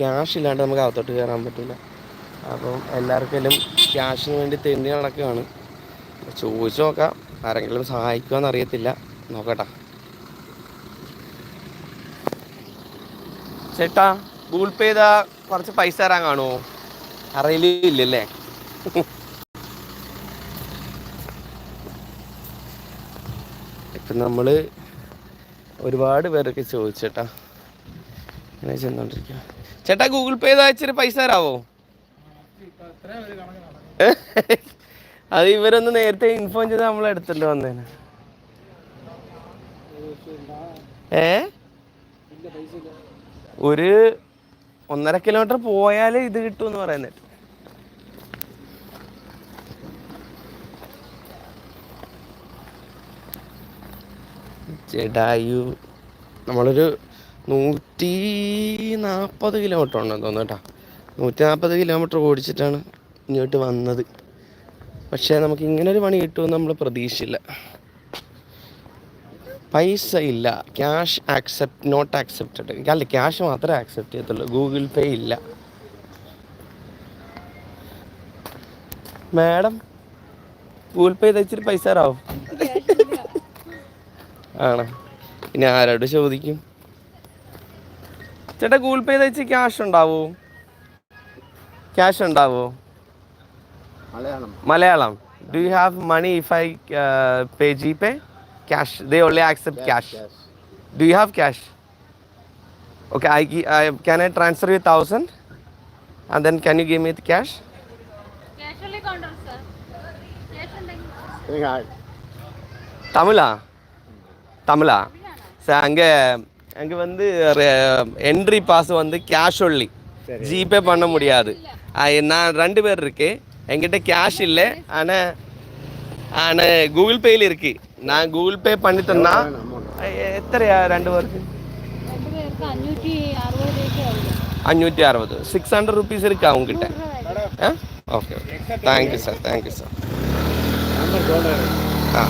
Cash ഇല്ലാണ്ട് നമുക്ക് അകത്തോട്ട് കയറാൻ പറ്റില്ല അപ്പം എല്ലാവർക്കെങ്കിലും ക്യാഷിന് വേണ്ടി തെണ്ടി നടക്കുകയാണ്. ചോദിച്ചു നോക്കാം ആരെങ്കിലും സഹായിക്കുമെന്ന് അറിയത്തില്ല. നോക്കട്ടെ. ചേട്ടാ ഗൂഗിൾ പേ ചെയ്താൽ കുറച്ച് പൈസ തരാൻ കാണുമോ അറിയില്ലേ ഇപ്പം നമ്മൾ ഒരുപാട് പേരൊക്കെ ചോദിച്ചേട്ടാ. ഇങ്ങനെ ചെന്നോണ്ടിരിക്കുക ചേട്ടാ ഗൂഗിൾ പേ ചെയ്താ ഇച്ചിരി പൈസ തരാവോ? അത് ഇവരൊന്ന് നേരത്തെ ഇൻഫോം ചെയ്ത് നമ്മൾ എടുത്തല്ലോ വന്നേനെ. ഏ? ഒരു ഒന്നര കിലോമീറ്റർ പോയാലേ ഇത് കിട്ടുമെന്ന് പറയുന്നത്. ജഡായു നമ്മളൊരു നൂറ്റി നാൽപ്പത് കിലോമീറ്റർ ഉണ്ടെന്ന് തോന്നുന്നു കേട്ടോ. നൂറ്റി നാൽപ്പത് കിലോമീറ്റർ ഓടിച്ചിട്ടാണ് ഇങ്ങോട്ട് വന്നത്. പക്ഷേ നമുക്ക് ഇങ്ങനെ ഒരു പണി കിട്ടുമെന്ന് നമ്മൾ പ്രതീക്ഷിച്ചില്ല. പൈസ ഇല്ല. Cash accept not accepted. അല്ല ക്യാഷ് മാത്രമേ ആക്സെപ്റ്റ് ചെയ്യത്തുള്ളൂ. ഗൂഗിൾ പേ ഇല്ല. മാഡം ഗൂഗിൾ പേ തയ്ച്ചിട്ട് പൈസ തരാവും? ആണോ? ഇനി ആരോട് ചോദിക്കും? ചേട്ടാ ഗൂഗിൾ പേ ചെയ്ത് ക്യാഷ് ഉണ്ടാവോ ക്യാഷ് ഉണ്ടാവോ Malayalam Malayalam do you have money if I pay G pay cash they only accept cash do you have cash okay I can I transfer you thousand and then can you give me cash casually counter sir cash ഉണ്ടെങ്കിൽ தமிழா தமிழா sir அங்கே அங்கே வந்து entry pass வந்து cash only GPay பண்ண முடியாது. நான் ரெண்டு பேர் இருக்கு என்கிட்ட கேஷ் இல்லை. ஆனால் ஆனால் கூகுள் பேயில் இருக்கு. நான் கூகுள் பே பண்ணிட்டேன்னா எத்தனையா? ரெண்டு பேருக்கு. அஞ்சூற்றி அறுபது சிக்ஸ் ஹண்ட்ரட் ருபீஸ் இருக்கு அவங்ககிட்ட okay okay thank you sir thank you sir ah.